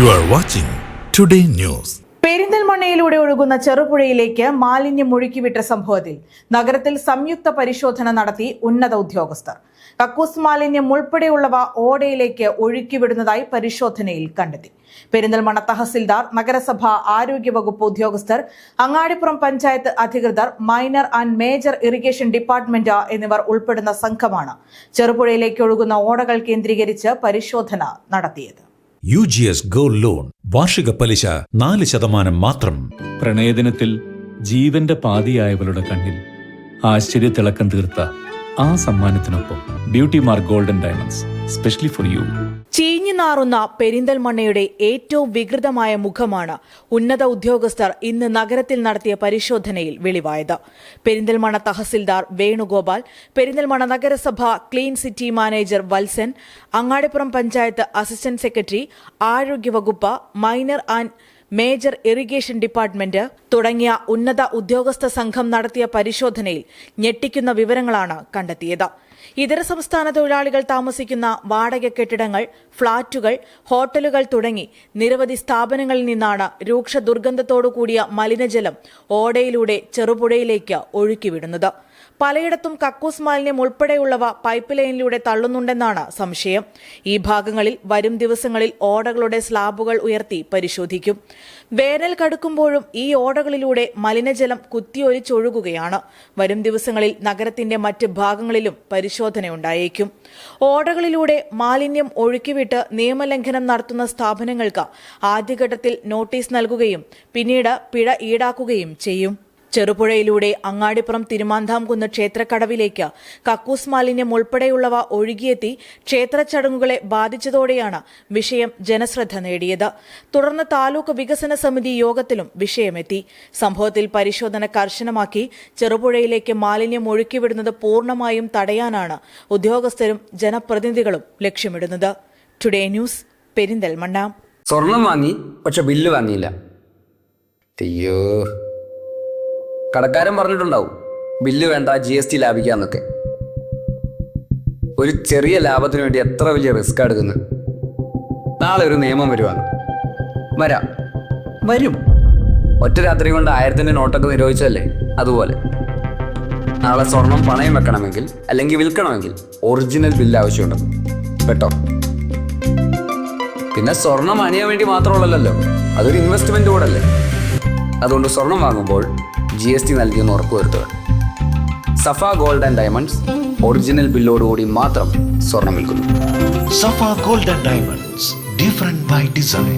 You are watching Today News. പെരിന്തൽമണ്ണയിലൂടെ ഒഴുകുന്ന ചെറുപുഴയിലേക്ക് മാലിന്യം ഒഴുക്കിവിട്ട സംഭവത്തിൽ നഗരത്തിൽ സംയുക്ത പരിശോധന നടത്തി ഉന്നത ഉദ്യോഗസ്ഥർ. കക്കൂസ് മാലിന്യം ഉൾപ്പെടെയുള്ളവ ഓടയിലേക്ക് ഒഴുക്കിവിടുന്നതായി പരിശോധനയിൽ കണ്ടെത്തി. പെരിന്തൽമണ്ണ തഹസിൽദാർ നഗരസഭ ആരോഗ്യവകുപ്പ് ഉദ്യോഗസ്ഥർ അങ്ങാടിപ്പുറം പഞ്ചായത്ത് അധികൃതർ minor and major irrigation department എന്നിവർ ഉൾപ്പെടുന്ന സംഘമാണ് ചെറുപുഴയിലേക്ക് ഒഴുകുന്ന ഓടകൾ കേന്ദ്രീകരിച്ച് പരിശോധന നടത്തിയത്. U G S gold loan. വാർഷിക പലിശ നാല് ശതമാനം മാത്രം. പ്രണയദിനത്തിൽ ജീവന്റെ പാതിയായവളുടെ കണ്ണിൽ ആശ്ചര്യത്തിളക്കം തീർത്ത ആ സമ്മാനത്തിനൊപ്പം beauty mark golden diamonds specially for you. ചീഞ്ഞു നാറുന്ന പെരിന്തൽമണ്ണയുടെ ഏറ്റവും വികൃതമായ മുഖമാണ് ഉന്നത ഉദ്യോഗസ്ഥർ ഇന്ന് നഗരത്തിൽ നടത്തിയ പരിശോധനയിൽ വെളിവായത്. പെരിന്തൽമണ്ണ തഹസിൽദാർ വേണുഗോപാൽ പെരിന്തൽമണ്ണ നഗരസഭ clean city manager Valsan Angadippuram panchayat assistant secretary ആരോഗ്യവകുപ്പ് minor and major irrigation department തുടങ്ങിയ ഉന്നത ഉദ്യോഗസ്ഥ സംഘം നടത്തിയ പരിശോധനയിൽ ഞെട്ടിക്കുന്ന വിവരങ്ങളാണ് കണ്ടെത്തിയത്. ഇതര സംസ്ഥാന തൊഴിലാളികൾ താമസിക്കുന്ന വാടക കെട്ടിടങ്ങൾ ഫ്ളാറ്റുകൾ ഹോട്ടലുകൾ തുടങ്ങി നിരവധി സ്ഥാപനങ്ങളിൽ നിന്നാണ് രൂക്ഷ ദുർഗന്ധത്തോടു കൂടിയ മലിനജലം ഓടയിലൂടെ ചെറുപുഴയിലേക്ക് ഒഴുക്കിവിടുന്നത്. പലയിടത്തും കക്കൂസ് മാലിന്യം ഉൾപ്പെടെയുള്ളവ പൈപ്പ് ലൈനിലൂടെ തള്ളുന്നുണ്ടെന്നാണ് സംശയം. ഈ ഭാഗങ്ങളിൽ വരും ദിവസങ്ങളിൽ ഓടകളുടെ സ്ലാബുകൾ ഉയർത്തി പരിശോധിക്കും. വേനൽ കടുക്കുമ്പോഴും ഈ ഓടകളിലൂടെ മലിനജലം കുത്തിയൊലിച്ചൊഴുകുകയാണ്. വരും ദിവസങ്ങളിൽ നഗരത്തിന്റെ മറ്റ് ഭാഗങ്ങളിലും പരിശോധനയുണ്ടായേക്കും. ഓടകളിലൂടെ മാലിന്യം ഒഴുക്കിവിട്ട് നിയമലംഘനം നടത്തുന്ന സ്ഥാപനങ്ങൾക്ക് ആദ്യഘട്ടത്തിൽ നോട്ടീസ് നൽകുകയും പിന്നീട് പിഴ ഈടാക്കുകയും ചെയ്യും. ചെറുപുഴയിലൂടെ അങ്ങാടിപ്പുറം തിരുമാന്താംകുന്ന് ക്ഷേത്രക്കടവിലേക്ക് കക്കൂസ് മാലിന്യം ഉൾപ്പെടെയുള്ളവ ഒഴുകിയെത്തി ക്ഷേത്ര ചടങ്ങുകളെ ബാധിച്ചതോടെയാണ് വിഷയം ജനശ്രദ്ധ നേടിയത്. തുടർന്ന് താലൂക്ക് വികസന സമിതി യോഗത്തിലും വിഷയമെത്തി. സംഭവത്തിൽ പരിശോധന കർശനമാക്കി ചെറുപുഴയിലേക്ക് മാലിന്യം ഒഴുക്കിവിടുന്നത് പൂർണമായും തടയാനാണ് ഉദ്യോഗസ്ഥരും ജനപ്രതിനിധികളും ലക്ഷ്യമിടുന്നത്. Today news Perinthalmanna. സ്വർണം വാങ്ങി പക്ഷെ ബില്ല് വാങ്ങിയില്ല. അയ്യോ. കടക്കാരൻ പറഞ്ഞിട്ടുണ്ടാവും ബില്ല് വേണ്ട ജി എസ് ടി ലാഭിക്കാന്നൊക്കെ ഒരു ചെറിയ ലാഭത്തിന് വേണ്ടി എത്ര വലിയ റിസ്ക് എടുക്കുന്നു നാളെ ഒരു നിയമം വരുവാണ്. വരാം. വരും. ഒറ്റ രാത്രി കൊണ്ട് ആയിരത്തിന്റെ നോട്ടൊക്കെ നിരോധിച്ചല്ലേ അതുപോലെ. നാളെ സ്വർണം പണയം വെക്കണമെങ്കിൽ അല്ലെങ്കിൽ വിൽക്കണമെങ്കിൽ ഒറിജിനൽ ബില്ല് ആവശ്യമുണ്ട്. കേട്ടോ? പിന്നെ സ്വർണം അണിയാൻ വേണ്ടി മാത്രമുള്ളല്ലോ അതൊരു ഇൻവെസ്റ്റ്മെന്റ് കൂടെ അല്ലേ അതുകൊണ്ട് സ്വർണം വാങ്ങുമ്പോൾ ജി എസ് ടി നൽകിയെന്ന് ഉറപ്പുവരുത്തുക Safa gold and diamonds original ബില്ലോടുകൂടി മാത്രം സ്വർണം വിൽക്കുന്നു Safa gold and diamonds different by design.